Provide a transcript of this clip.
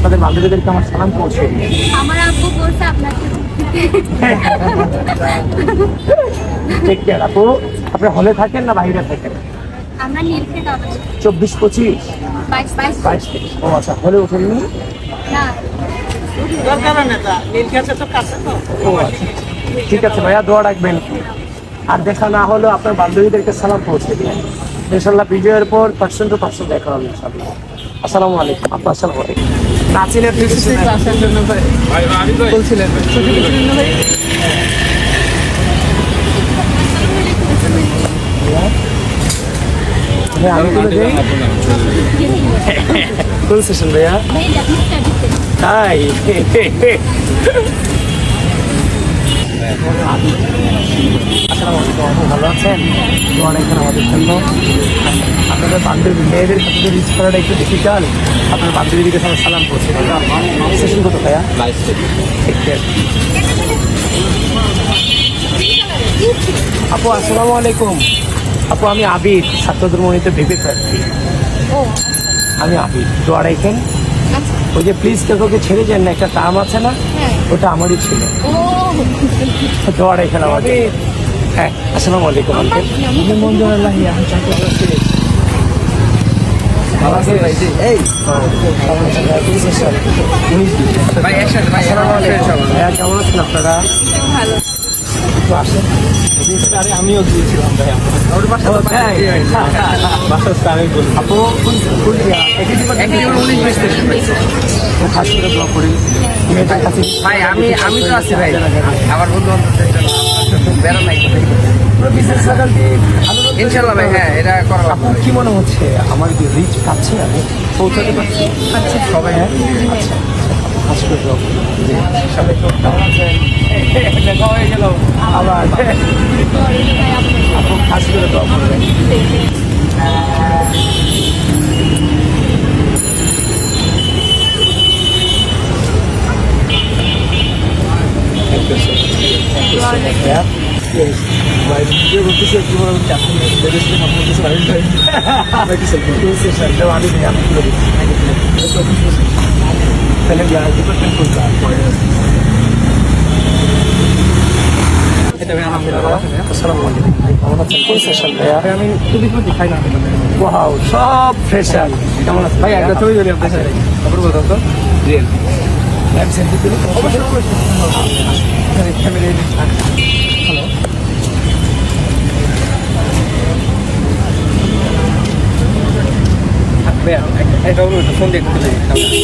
আপনাদের বান্ধবীদেরকে আমার সালাম পৌঁছে। আমার আব্বু বলছে আপনাকে। কেয়ার আপু। আপনি হলে থাকেন না বাইরে থাকেন? আমরা চব্বিশ পঁচিশ? বাইশ বাইশ। বাইশ ও আচ্ছা হলে ওঠেননি? না। আচ্ছা। ঠিক আছে ভাইয়া দোয়া রাখবেন। আর দেখা না হলেও আপনার বান্ধবীদেরকে সালাম পৌঁছে দিন ইনশাল্লাহ বিজয়ের পর পার্সেন্ট টু পার্সেন্ট দেখা হবে ইনশাল্লাহ আসসালামু আলাইকুম। আপনার আসসালামু আলাইকুম। নাচিনের ক্লাসের জন্য ভাই। বলছিলেন। ভাইয়া, আমি তুলে দেই। কোন সেশন ভাইয়া? ভাই তাই। আসসালামু আলাইকুম ভালো আছেন তো অনেকক্ষণ আমাদের জন্য আপনাদের বান্ধবী মেয়েদের সাথে রিচ করাটা একটু ডিফিকাল্ট আপনার বান্ধবীদিকে সবাই সালাম করছে সেশন কত ভাইয়া. আপু আসসালামু আলাইকুম আপু আমি আবির ছাত্রদের মনিতে ভেবে প্রার্থী আমি আবির দোয়া রাখেন আচ্ছা ওই যে প্লিজ কেউ কাউকে ছেড়ে যান না একটা টার্ম আছে না? হ্যাঁ। ওটা আমারই ছিল। হ্যাঁ আসসালামু আলাইকুম আঙ্কেল এই ভাই একসাথে ভাই। হ্যাঁ কেমন আছেন আপনারা? একটু আসেন আরে আমিও গিয়েছিলাম ভাই আমি বলি আপু কোন- কোন জায়গা? একদিন উনিশ বিশ স্টেশন ভাই খাস করে ব্লক করি মেয়েটার কাছে ভাই আমি আমি তো আছি ভাই আমার বন্ধু নাই ইনশাল্লাহ ভাই হ্যাঁ এটা করা। আপনার কি মনে হচ্ছে আমার কি রিচ পাচ্ছে আমি পৌঁছাতে পারছি আচ্ছা সবাই হ্যাঁ আচ্ছা খাস করে ব্লক সবাই তো কেমন আছেন হয়ে গেল। আবার। খাস করে ব্লক করবেন Yeah. Yes. ভাই ভিডিও করতেছি একটু বড় হচ্ছে আপনি লেডিসকে কথা বলতেছেন আমি ভাই নাকি সেলফি টু সেশন তো আমি নেই আমি তুলে দিচ্ছি তাহলে ডিপার্টমেন্ট করতে পরে এটা ভাই আলহামদুলিল্লাহ আসসালামু আলাইকুম কেমন আছেন কোন সেশন ভাইয়া আমি খুবই খুবই খাই না ওয়াও সব ফ্রেশার কেমন আছেন ভাই একটা ছবি ধরে আপনার সাথে। খবর বলতাম তো? তুলি। ক্যামেরা হ্যালো ভাইয়া এটা ফোন দেখতে দিদি?